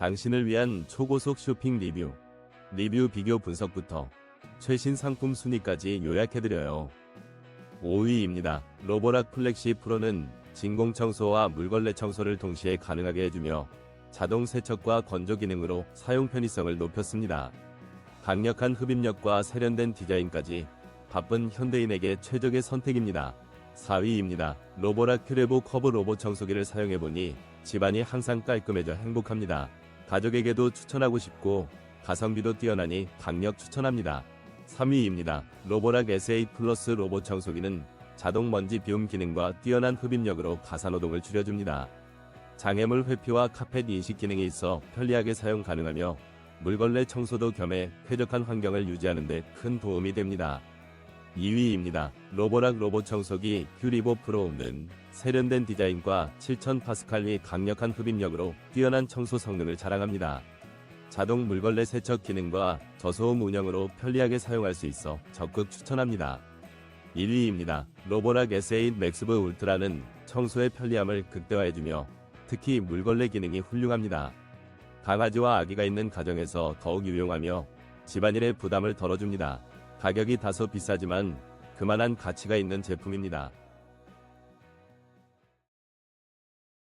당신을 위한 초고속 쇼핑 리뷰, 리뷰 비교 분석부터 최신 상품 순위까지 요약해드려요. 5위입니다. 로보락 플렉시 프로는 진공 청소와 물걸레 청소를 동시에 가능하게 해주며 자동 세척과 건조 기능으로 사용 편의성을 높였습니다. 강력한 흡입력과 세련된 디자인까지 바쁜 현대인에게 최적의 선택입니다. 4위입니다. 로보락 큐레보 커브 로봇 청소기를 사용해보니 집안이 항상 깔끔해져 행복합니다. 가족에게도 추천하고 싶고 가성비도 뛰어나니 강력 추천합니다. 3위입니다. 로보락 SA 플러스 로봇 청소기는 자동 먼지 비움 기능과 뛰어난 흡입력으로 가사노동을 줄여줍니다. 장애물 회피와 카펫 인식 기능이 있어 편리하게 사용 가능하며 물걸레 청소도 겸해 쾌적한 환경을 유지하는 데 큰 도움이 됩니다. 2위입니다. 로보락 로봇 청소기 큐리보 프로는 세련된 디자인과 7000 파스칼리 강력한 흡입력으로 뛰어난 청소 성능을 자랑합니다. 자동 물걸레 세척 기능과 저소음 운영으로 편리하게 사용할 수 있어 적극 추천합니다. 1위입니다. 로보락 SA 맥스브 울트라는 청소의 편리함을 극대화해주며 특히 물걸레 기능이 훌륭합니다. 강아지와 아기가 있는 가정에서 더욱 유용하며 집안일의 부담을 덜어줍니다. 가격이 다소 비싸지만 그만한 가치가 있는 제품입니다.